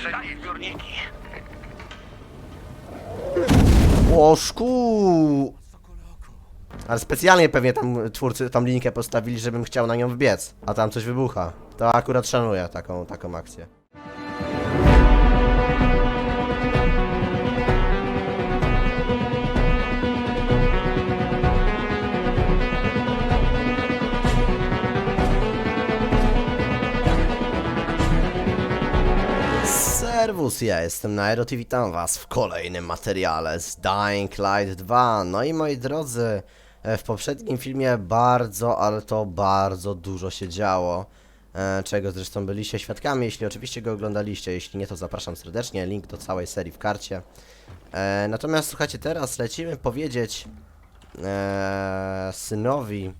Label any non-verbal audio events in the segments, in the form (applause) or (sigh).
Przednie zbiorniki. Łożku! Ale specjalnie pewnie tam twórcy tą linkę postawili, żebym chciał na nią wbiec, a tam coś wybucha. To akurat szanuję taką, taką akcję. Serwus, ja jestem Nairot i witam was w kolejnym materiale z Dying Light 2. No i moi drodzy, e, w poprzednim filmie bardzo, ale to bardzo dużo się działo. e, Czego zresztą byliście świadkami, jeśli oczywiście go oglądaliście. Jeśli nie, to zapraszam serdecznie. Link do całej serii w karcie. E, Natomiast słuchajcie, teraz lecimy powiedzieć synowi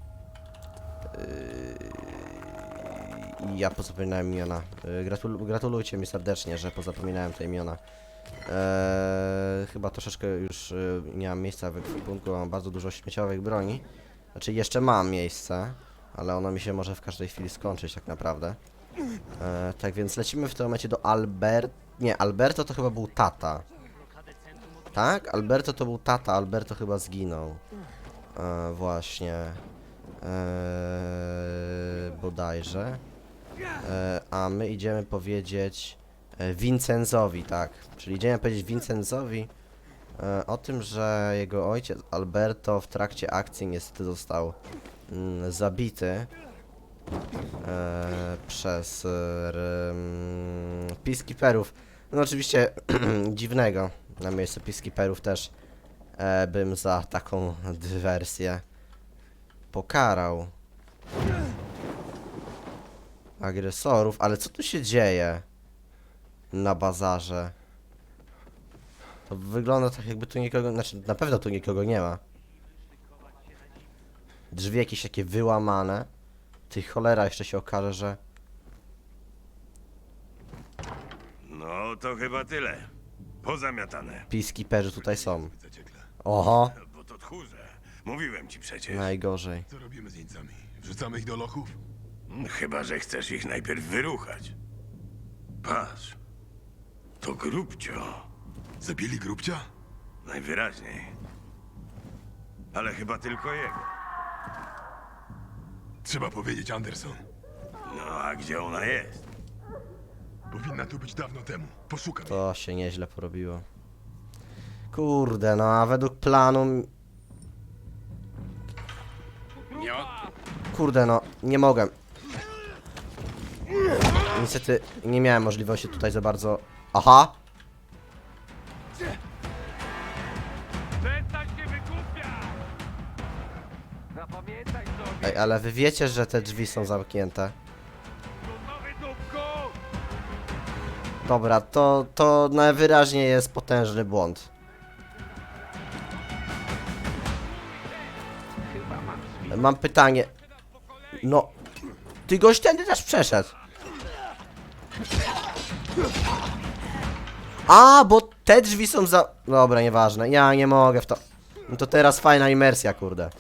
i ja pozapominałem imiona. Y, Gratul gratulujcie mi serdecznie, że pozapominałem te imiona. Eee, chyba troszeczkę już y, nie mam miejsca w ekwipunku, mam bardzo dużo śmieciowych broni. Znaczy jeszcze mam miejsce, ale ono mi się może w każdej chwili skończyć tak naprawdę. Eee, tak więc lecimy w tym momencie do Albert... Nie, Alberto to chyba był tata. Tak? Alberto to był tata, Alberto chyba zginął. Eee, właśnie. Eee, bodajże. E, a my idziemy powiedzieć e, Vincenzowi, tak. Czyli idziemy powiedzieć Vincenzowi e, o tym, że jego ojciec Alberto w trakcie akcji niestety został mm, zabity przez e, peacekeeperów. No oczywiście (clears throat) dziwnego. Na miejscu peacekeeperów też bym za taką dywersję pokarał agresorów, ale co tu się dzieje na bazarze? To wygląda tak jakby tu nikogo, znaczy na pewno tu nikogo nie ma. Drzwi jakieś takie wyłamane. Ty cholera jeszcze się okaże, że... No to chyba tyle. Pozamiatane. Peacekeeperzy tutaj są. Oho, Bo to tchórze. Mówiłem ci przecież. najgorzej. Co robimy z jeńcami? Wrzucamy ich do lochów? Chyba, że chcesz ich najpierw wyruchać. Patrz. To grubcio. Zabili grubcia? Najwyraźniej. Ale chyba tylko jego. Trzeba powiedzieć Anderson. No a gdzie ona jest? Powinna tu być dawno temu. Poszukam. jej. To się nieźle porobiło. Kurde, no a według planu... Kurde, no, nie mogę. Niestety nie miałem możliwości tutaj za bardzo... Aha! Przestań się wygłupia! Zapamiętaj sobie, Ej, ale wy wiecie, że te drzwi są zamknięte. nowy dupku! Dobra, to, to najwyraźniej jest potężny błąd. Mam pytanie. No, ty gość tędy też przeszedł. A, bo te drzwi są za... Dobra, nieważne, ja nie mogę w to... No to teraz fajna imersja, kurde.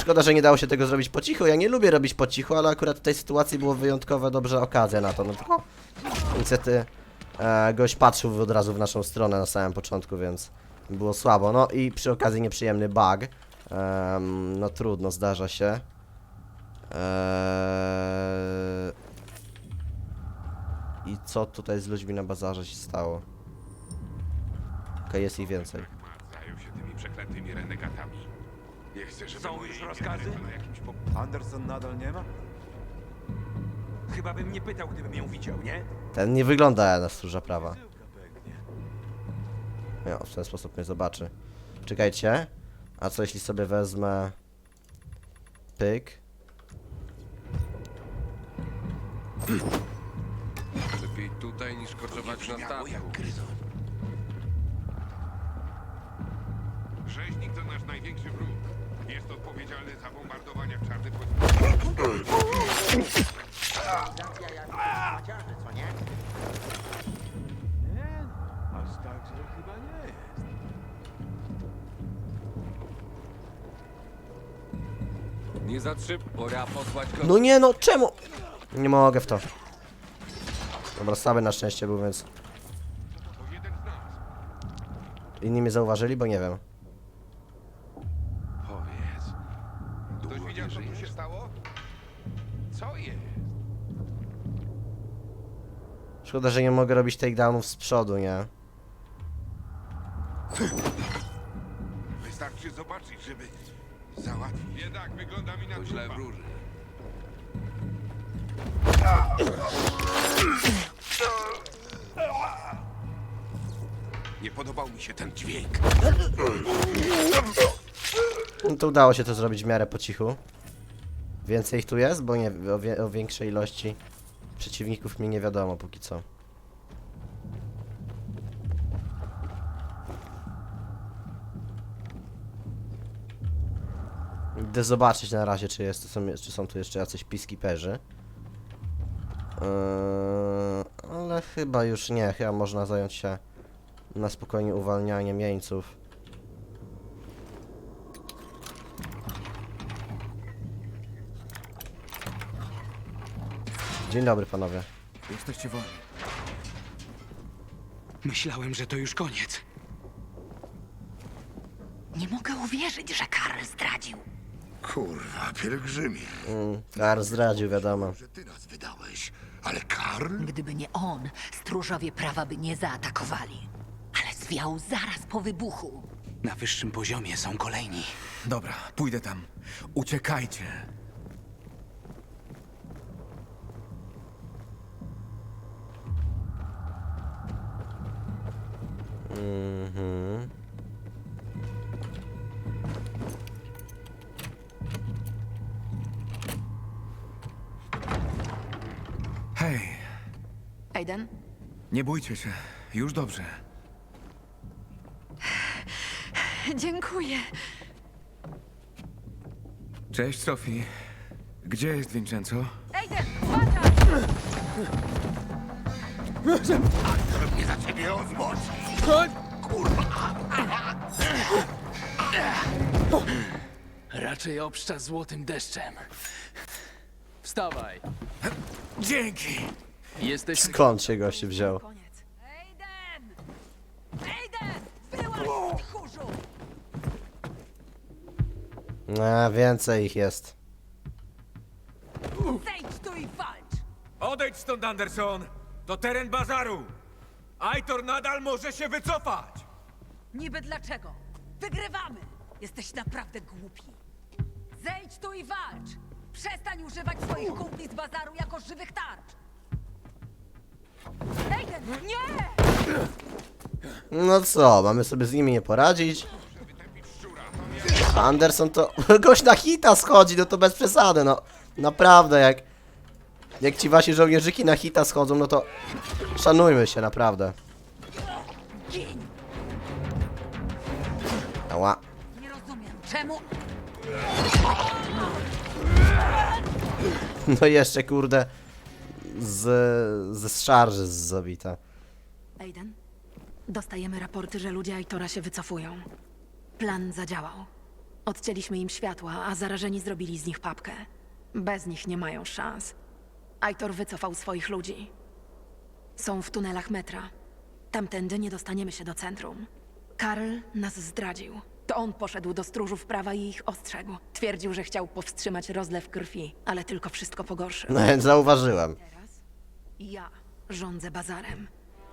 Szkoda, że nie dało się tego zrobić po cichu. Ja nie lubię robić po cichu, ale akurat w tej sytuacji było wyjątkowo dobrze okazja na to. No tylko niestety e, gość patrzył od razu w naszą stronę na samym początku, więc było słabo. No i przy okazji nieprzyjemny bug. Em, no trudno, zdarza się. Eee... I co tutaj z ludźmi na bazarze się stało? Okej, jest ich więcej. Zajął się tymi przeklętymi renegatami. Nie chcę, żeby Są moje już imię rozkazy? wyleciało na jakimś po... Anderson nadal nie ma? Chyba bym nie pytał, gdybym ją widział, nie? Ten nie wygląda na stróża prawa. No, w ten sposób mnie zobaczy. Czekajcie. A co jeśli sobie wezmę... Pyk. Tutaj niż koczować na statku. Rzeźnik to nasz największy wróg. Jest odpowiedzialny za bombardowania w czarny po... Aż tak, że chyba nie jest. Nie zatrzym... Pora posłać go... No nie no, czemu? Nie mogę w to. Dobra, słaby na szczęście był, więc To jeden z nas. inni mnie zauważyli, bo nie wiem. Powiedz. Ktoś widział, co tu się stało? Co jest? Szkoda, że nie mogę robić takedownów z przodu, nie? Wystarczy zobaczyć, żeby załatwić. Biedak, wygląda mi na to źle wróży. Nie podobał mi się ten dźwięk. No to udało się to zrobić w miarę po cichu. Więcej ich tu jest, bo nie, o, wie, o większej ilości przeciwników mi nie wiadomo póki co. Idę zobaczyć na razie, czy, jest, są, czy są tu jeszcze jacyś peacekeeperzy. Yy, ale chyba już nie, chyba można zająć się na spokojnie uwalnianiem jeńców. Dzień dobry panowie. Jesteście wolni. Myślałem, że to już koniec. Nie mogę uwierzyć, że Karl zdradził. Kurwa, pielgrzymie. Mm, Karl zdradził, wiadomo. Że ty nas. Karl? Gdyby nie on, stróżowie prawa by nie zaatakowali. Ale zwiał zaraz po wybuchu. Na wyższym poziomie są kolejni. Dobra, pójdę tam. Uciekajcie. Mhm. Aiden? nie bójcie się. Już dobrze. Dziękuję. Cześć, Sophie. Gdzie jest Vincenzo? Aiden, uwaga! Nie za ciebie ozmocz! Raczej obszcza złotym deszczem. Wstawaj. Dzięki! Jesteśmy Skąd się gości wziął? Koniec. Aiden! Aiden! Wyłaź, tchórzu! A, więcej ich jest. Zejdź tu i walcz! Odejdź stąd, Anderson! To teren bazaru! Aitor nadal może się wycofać! Niby dlaczego? Wygrywamy! Jesteś naprawdę głupi. Zejdź tu i walcz! Przestań używać swoich kumpli z bazaru jako żywych tarcz! Aiden, nie! No co, mamy sobie z nimi nie poradzić? Anderson to... (laughs) Gość na hita schodzi, no to bez przesady, no. Naprawdę, jak... Jak ci wasi żołnierzyki na hita schodzą, no to... Szanujmy się, naprawdę. Ała. Nie rozumiem, czemu... No jeszcze, kurde... Z... ze szarży zabita. Aiden, dostajemy raporty, że ludzie Aitora się wycofują. Plan zadziałał. Odcięliśmy im światła, a zarażeni zrobili z nich papkę. Bez nich nie mają szans. Aitor wycofał swoich ludzi. Są w tunelach metra. Tamtędy nie dostaniemy się do centrum. Karl nas zdradził. To on poszedł do stróżów prawa i ich ostrzegł. Twierdził, że chciał powstrzymać rozlew krwi, ale tylko wszystko pogorszył. No (laughs) zauważyłem. Teraz ja rządzę bazarem.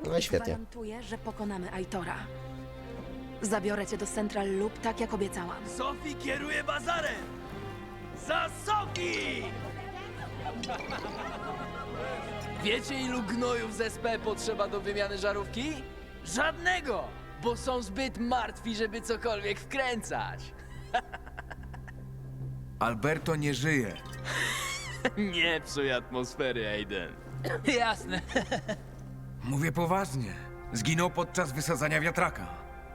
No i świetnie. Gwarantuję, że pokonamy Aitora. Zabiorę cię do Central Loop, tak jak obiecałam. Sophie kieruje bazarem! Za Sophie! Wiecie ilu gnojów z SP potrzeba do wymiany żarówki? Żadnego! Bo są zbyt martwi, żeby cokolwiek wkręcać. Alberto nie żyje. (laughs) Nie psuj atmosfery, Aiden. (laughs) Jasne. Mówię poważnie. Zginął podczas wysadzania wiatraka.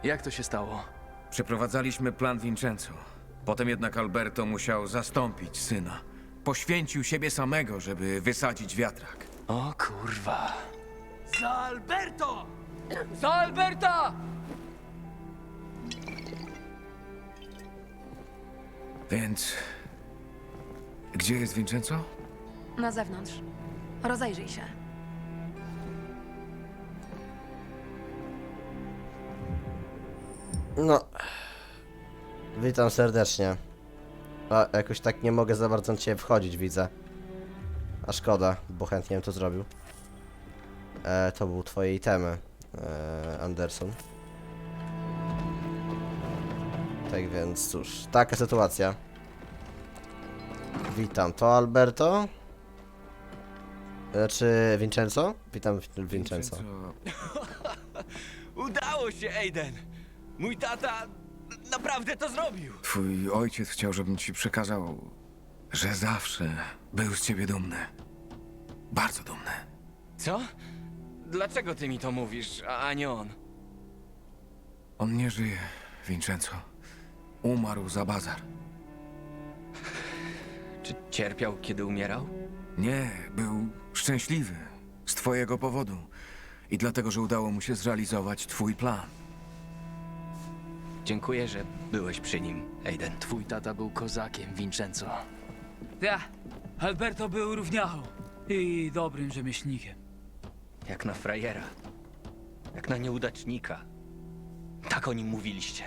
Jak to się stało? Przeprowadzaliśmy plan Vincenzo. Potem jednak Alberto musiał zastąpić syna. Poświęcił siebie samego, żeby wysadzić wiatrak. O kurwa. Za Alberto! Za Alberta! Więc... Gdzie jest Vincenzo? Na zewnątrz. Rozejrzyj się. No. Witam serdecznie. A, jakoś tak nie mogę za bardzo cię wchodzić, widzę. A szkoda, bo chętnie bym to zrobił. E, to był twoje itemy, e, Anderson. Tak więc cóż, taka sytuacja. Witam, to Alberto? Znaczy Vincenzo? Witam Vincenzo. (laughs) Udało się, Aiden! Mój tata naprawdę to zrobił! Twój ojciec chciał, żebym ci przekazał, że zawsze był z ciebie dumny. Bardzo dumny. Co? Dlaczego ty mi to mówisz, a a nie on? On nie żyje, Vincenzo. Umarł za bazar. Czy cierpiał, kiedy umierał? Nie, był szczęśliwy. Z twojego powodu. I dlatego, że udało mu się zrealizować twój plan. Dziękuję, że byłeś przy nim, Aiden. Twój tata był kozakiem, Vincenzo. Ja, Alberto był równiachą i dobrym rzemieślnikiem. Jak na frajera. Jak na nieudacznika. Tak o nim mówiliście.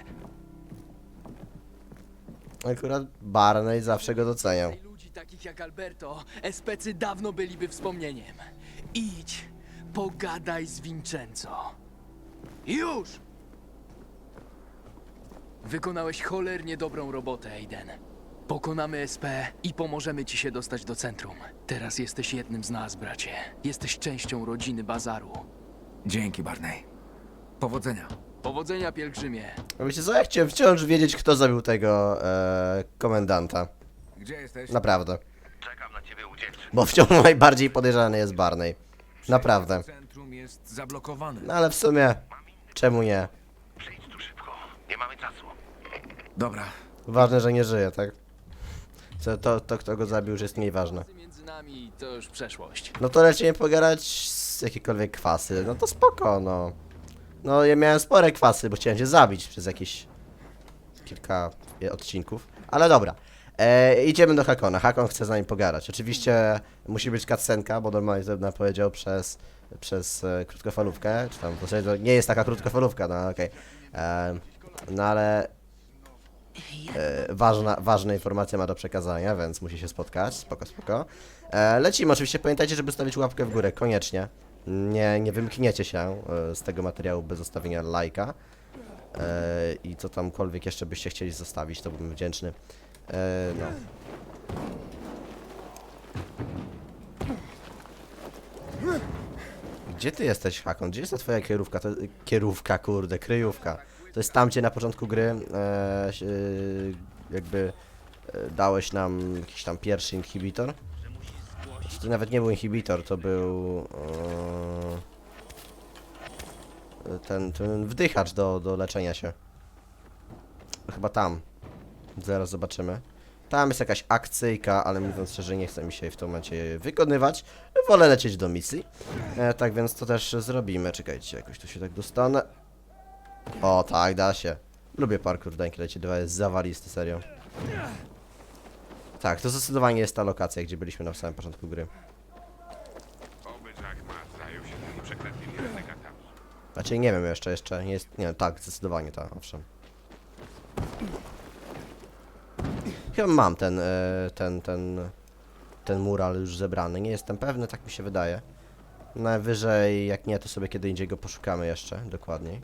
Akurat Barney zawsze go doceniał. Takich jak Alberto, especy dawno byliby wspomnieniem. Idź, pogadaj z Vincenzo. Już! Wykonałeś cholernie dobrą robotę, Aiden. Pokonamy SP i pomożemy ci się dostać do centrum. Teraz jesteś jednym z nas, bracie. Jesteś częścią rodziny Bazaru. Dzięki, Barney. Powodzenia. Powodzenia, pielgrzymie. Wiecie co, ja chciałem wciąż wiedzieć, kto zabił tego e, komendanta. Gdzie jesteś? Naprawdę. Czekam na ciebie. Bo wciąż najbardziej podejrzany jest Barney. Naprawdę. Centrum jest zablokowane. No ale w sumie, czemu nie? Przyjdź tu szybko. Nie mamy czasu. Dobra, Ważne, że nie żyje, tak? Co, to, to, kto go zabił, już jest mniej ważne. Między nami to już przeszłość. No to lecimy pogadać z jakiejkolwiek kwasy. No to spoko, no. No ja miałem spore kwasy, bo chciałem cię zabić przez jakieś kilka odcinków. Ale dobra. E, idziemy do Hakona. Hakon chce z nami pogadać. Oczywiście musi być cutscenka, bo normalnie to powiedział przez, przez e, krótkofalówkę. Czy tam, w to nie jest taka krótkofalówka, no okej. E, No ale e, ważna, ważna informacja ma do przekazania, więc musi się spotkać. Spoko, spoko. E, lecimy, oczywiście pamiętajcie, żeby stawić łapkę w górę, koniecznie. Nie, nie wymkniecie się e, z tego materiału bez zostawienia lajka. E, I co tamkolwiek jeszcze byście chcieli zostawić, to bym wdzięczny. E, no. Gdzie ty jesteś, Hakon? Gdzie jest ta twoja kierówka? To, kierówka, kurde, kryjówka. To jest tam, gdzie na początku gry e, się, jakby e, dałeś nam jakiś tam pierwszy inhibitor. To nawet nie był inhibitor, to był e, ten, ten wdychacz do, do leczenia się. Chyba tam. Zaraz zobaczymy. Tam jest jakaś akcyjka, ale mówiąc szczerze, nie chce mi się w tym momencie wykonywać. Wolę lecieć do misji. E, tak więc to też zrobimy. Czekajcie, jakoś tu się tak dostanę. O, tak, da się. Lubię parkour Dying Light 2, jest zawalisty, serio. Tak, to zdecydowanie jest ta lokacja, gdzie byliśmy na samym początku gry. Znaczy nie wiem jeszcze, jeszcze nie jest, nie, tak, zdecydowanie tak, owszem. Chyba mam ten, e, ten, ten, ten mural już zebrany, nie jestem pewny, tak mi się wydaje. Najwyżej, jak nie, to sobie kiedy indziej go poszukamy jeszcze, dokładniej.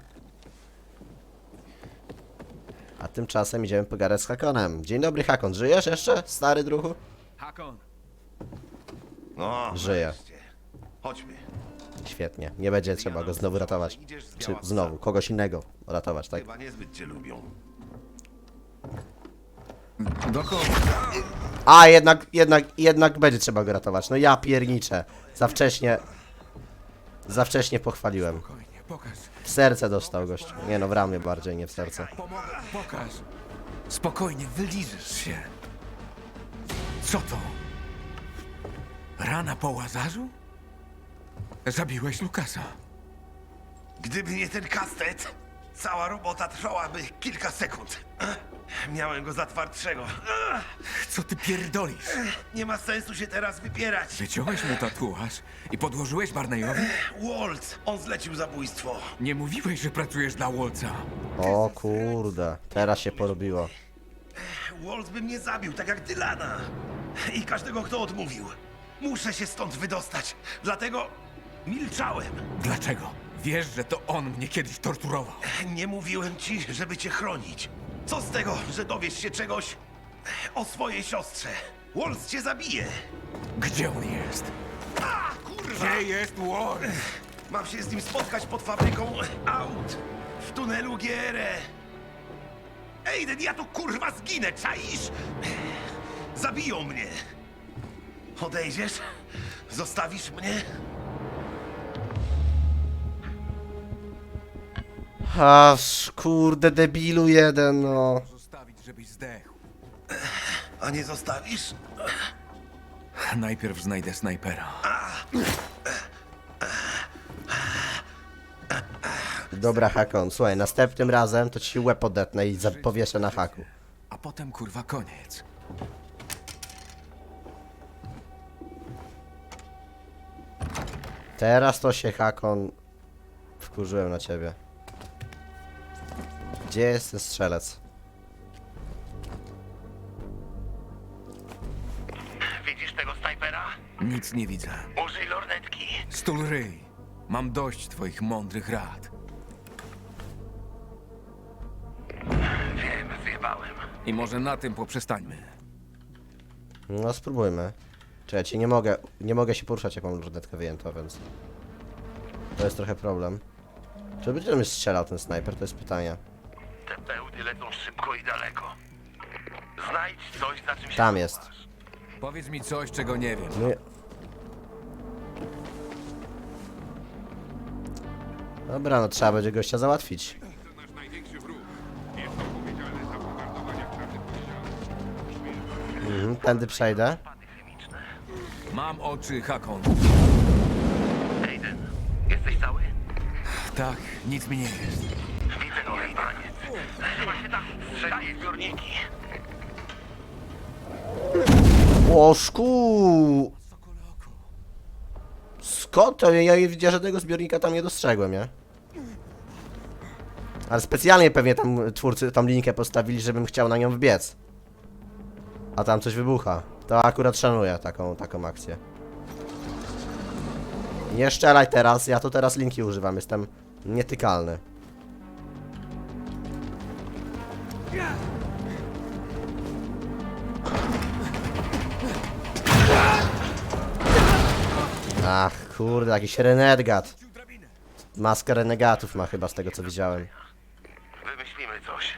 A tymczasem idziemy pogadać z Hakonem. Dzień dobry Hakon, żyjesz jeszcze, stary druhu? Hakon. No, Żyje. wreszcie. Chodźmy. Świetnie, nie będzie trzeba go znowu ratować. Idziesz z Czy białasa. znowu, kogoś innego ratować, tak? Chyba niezbyt cię lubią. Dokąd? A, jednak, jednak, jednak będzie trzeba go ratować. No ja pierniczę. Za wcześnie... Za wcześnie pochwaliłem. Spokojnie, pokaż. W serce dostał gość. Nie no, w ramię bardziej, nie w serce. Pomogę, pokaż. Spokojnie, wyliżysz się. Co to? Rana po łazarzu? Zabiłeś Lukasa. Gdyby nie ten kastet, cała robota trwałaby kilka sekund. Miałem go za twardszego. Co ty pierdolisz? Nie ma sensu się teraz wypierać. Wyciąłeś mu tatuaż i podłożyłeś Barneyowi? Waltz, on zlecił zabójstwo. Nie mówiłeś, że pracujesz dla Wolca. O kurde, teraz się porobiło. Waltz by mnie zabił, tak jak Dylana. I każdego, kto odmówił. Muszę się stąd wydostać. Dlatego milczałem. Dlaczego? Wiesz, że to on mnie kiedyś torturował. Nie mówiłem ci, żeby cię chronić. Co z tego, że dowiesz się czegoś o swojej siostrze? Waltz cię zabije. Gdzie on jest? A, kurwa! Gdzie jest Wolc? Mam się z nim spotkać pod fabryką aut w tunelu GRE. Ejden, ja tu kurwa zginę, czaisz? Zabiją mnie. Odejdziesz? Zostawisz mnie? Aż kurde debilu jeden, no. Zostawić, żebyś zdechł. A nie zostawisz? Najpierw znajdę snajpera. Dobra, Hakon, słuchaj, następnym razem to ci łeb odetnę i za- powieszę na haku. A potem kurwa koniec. Teraz to się, Hakon, wkurzyłem na ciebie. Gdzie jest ten strzelec? Widzisz tego snajpera? Nic nie widzę. Użyj lornetki. Stul ryj. Mam dość twoich mądrych rad. Wiem, zjebałem. I może na tym poprzestańmy. No spróbujmy. Czekajcie, nie mogę, nie mogę się poruszać jak mam lornetkę wyjętą, więc... To jest trochę problem. Czy będzie do mnie strzelał ten snajper? To jest pytanie. Te pełty lecą szybko i daleko. Znajdź coś, za czym się Tam jest. chowasz. Powiedz mi coś, czego nie wiem. No i- Dobra, no trzeba będzie gościa załatwić. To nasz największy wróg. Jest odpowiedzialny za bombardowania w czarnych poniedziałek. Mhm, tędy przejdę. Pady chemiczne. Mam oczy, Hakon. Ejden, jesteś cały? Tak, nic mi nie jest. Daję zbiorniki. Łożku! Skąd to? Ja widziałem żadnego zbiornika tam nie dostrzegłem, nie? Ale specjalnie pewnie tam twórcy tą linkę postawili, żebym chciał na nią wbiec. A tam coś wybucha. To akurat szanuję taką, taką akcję. Nie szczelaj teraz, ja to teraz linki używam, jestem nietykalny. Ach, kurde, jakiś renegat. Maskę renegatów ma chyba z tego co widziałem. Wymyślimy coś.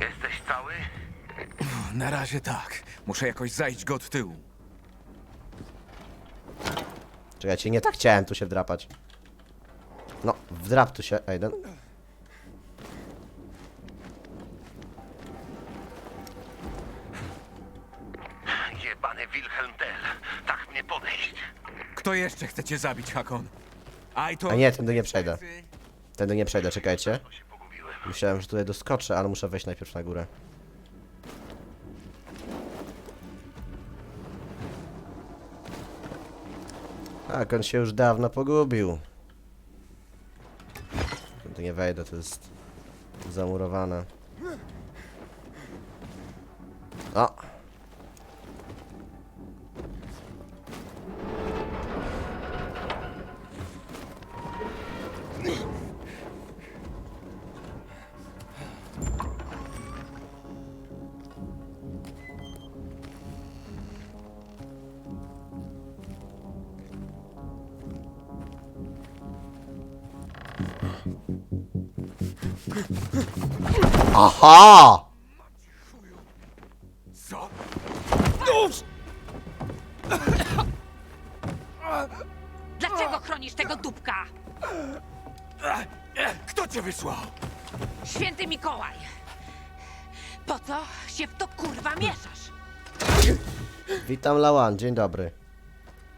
Jesteś cały? Na razie tak. Muszę jakoś zajść go od tyłu. Czekajcie, nie tak chciałem tu się wdrapać. No, wdrap tu się, Aiden. Wilhelm Tell. Tak mnie podejść. Kto jeszcze chce cię zabić, Hakon? A nie, tędy nie przejdę. Tędy nie przejdę, czekajcie. To się pogubiłem. Myślałem, że tutaj doskoczę, ale muszę wejść najpierw na górę. Tak, on się już dawno pogubił. Tu nie wejdę, to jest zamurowane. Aha! Co? Dlaczego chronisz tego dupka? Kto cię wysłał? Święty Mikołaj! Po co się w to kurwa mieszasz? Witam Lawan, dzień dobry.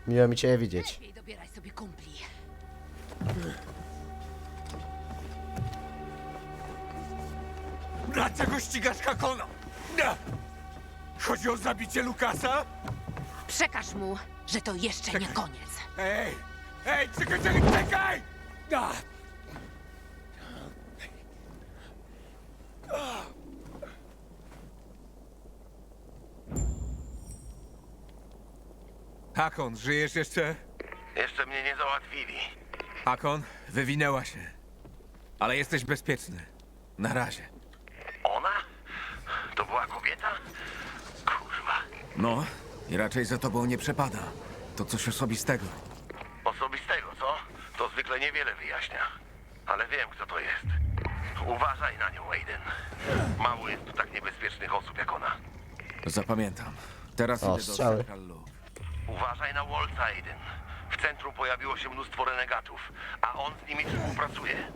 Miło mi Cię widzieć. Dlaczego ścigasz Hakona? Ja. Chodzi o zabicie Lukasa? Przekaż mu, że to jeszcze nie koniec. Ej! Ej, czekaj, czekaj, czekaj! A. Hakon, żyjesz jeszcze? Jeszcze mnie nie załatwili. Hakon, wywinęła się. Ale jesteś bezpieczny. Na razie. Kobieta? Kurwa. No, i raczej za tobą nie przepada. To coś osobistego. Osobistego, co? To zwykle niewiele wyjaśnia. Ale wiem, kto to jest. Uważaj na nią, Aiden. Mało jest tu tak niebezpiecznych osób jak ona. Zapamiętam. Teraz O, idę do strzały. Central Loop. Uważaj na Waltza, Aiden. W centrum pojawiło się mnóstwo renegatów, a on z nimi współpracuje.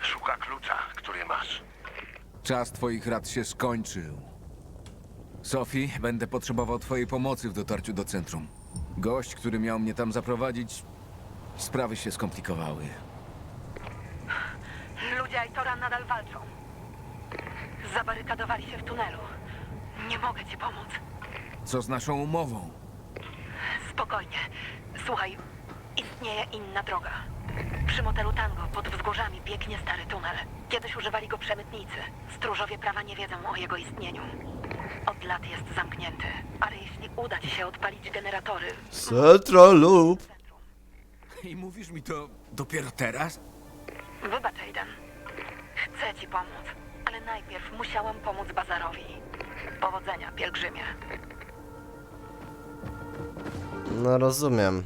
Szuka klucza, który masz. Czas twoich rad się skończył. Sophie, będę potrzebował twojej pomocy w dotarciu do centrum. Gość, który miał mnie tam zaprowadzić, sprawy się skomplikowały. Ludzie Aitora nadal walczą. Zabarykadowali się w tunelu. Nie mogę ci pomóc. Co z naszą umową? Spokojnie. Słuchaj, istnieje inna droga. Przy motelu Tango pod wzgórzami biegnie stary tunel. Kiedyś używali go przemytnicy. Stróżowie prawa nie wiedzą o jego istnieniu. Od lat jest zamknięty, ale jeśli uda ci się odpalić generatory, Central Loop. I mówisz mi to dopiero teraz? wybacz Aiden. Chcę ci pomóc, ale najpierw musiałam pomóc Bazarowi. Powodzenia, pielgrzymie. No rozumiem.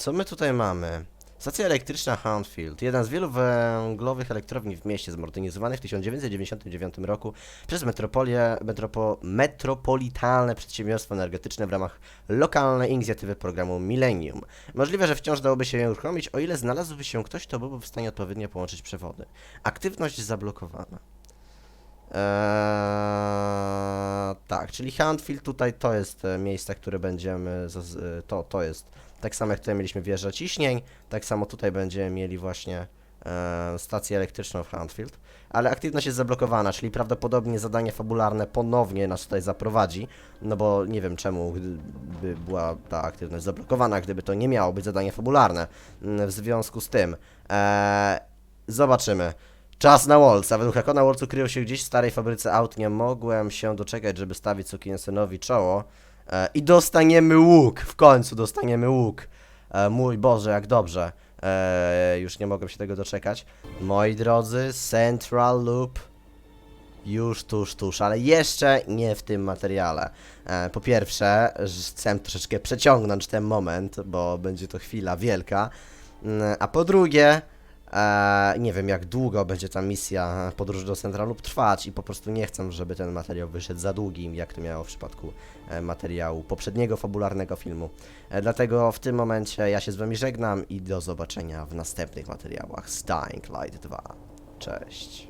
Co my tutaj mamy? Stacja elektryczna Houndfield, jeden z wielu węglowych elektrowni w mieście zmodernizowanych w 1999 roku przez metropolię, metropo, metropolitalne przedsiębiorstwo energetyczne w ramach lokalnej inicjatywy programu Millennium. Możliwe, że wciąż dałoby się je uruchomić, o ile znalazłby się ktoś, kto byłby w stanie odpowiednio połączyć przewody. Aktywność zablokowana. Eee, tak, czyli Handfield tutaj to jest e, miejsce, które będziemy, e, to, to jest, tak samo jak tutaj mieliśmy wieżę ciśnień, tak samo tutaj będziemy mieli właśnie e, stację elektryczną w Handfield, ale aktywność jest zablokowana, czyli prawdopodobnie zadanie fabularne ponownie nas tutaj zaprowadzi, no bo nie wiem czemu by była ta aktywność zablokowana, gdyby to nie miało być zadanie fabularne. Mm, W związku z tym, e, zobaczymy. Czas na Wolca. Według Hakona Wolcu krył się gdzieś w starej fabryce aut. Nie mogłem się doczekać, żeby stawić Sukiensenowi czoło. E, I dostaniemy łuk. W końcu dostaniemy łuk. E, mój Boże, jak dobrze. E, już nie mogłem się tego doczekać. Moi drodzy, Central Loop już tuż, tuż, ale jeszcze nie w tym materiale. E, po pierwsze, chcę troszeczkę przeciągnąć ten moment, bo będzie to chwila wielka. Mm, A po drugie, e, nie wiem jak długo będzie ta misja podróży do Centralu trwać i po prostu nie chcę, żeby ten materiał wyszedł za długi, jak to miało w przypadku e, materiału poprzedniego fabularnego filmu. E, dlatego w tym momencie ja się z Wami żegnam i do zobaczenia w następnych materiałach z Dying Light 2. Cześć.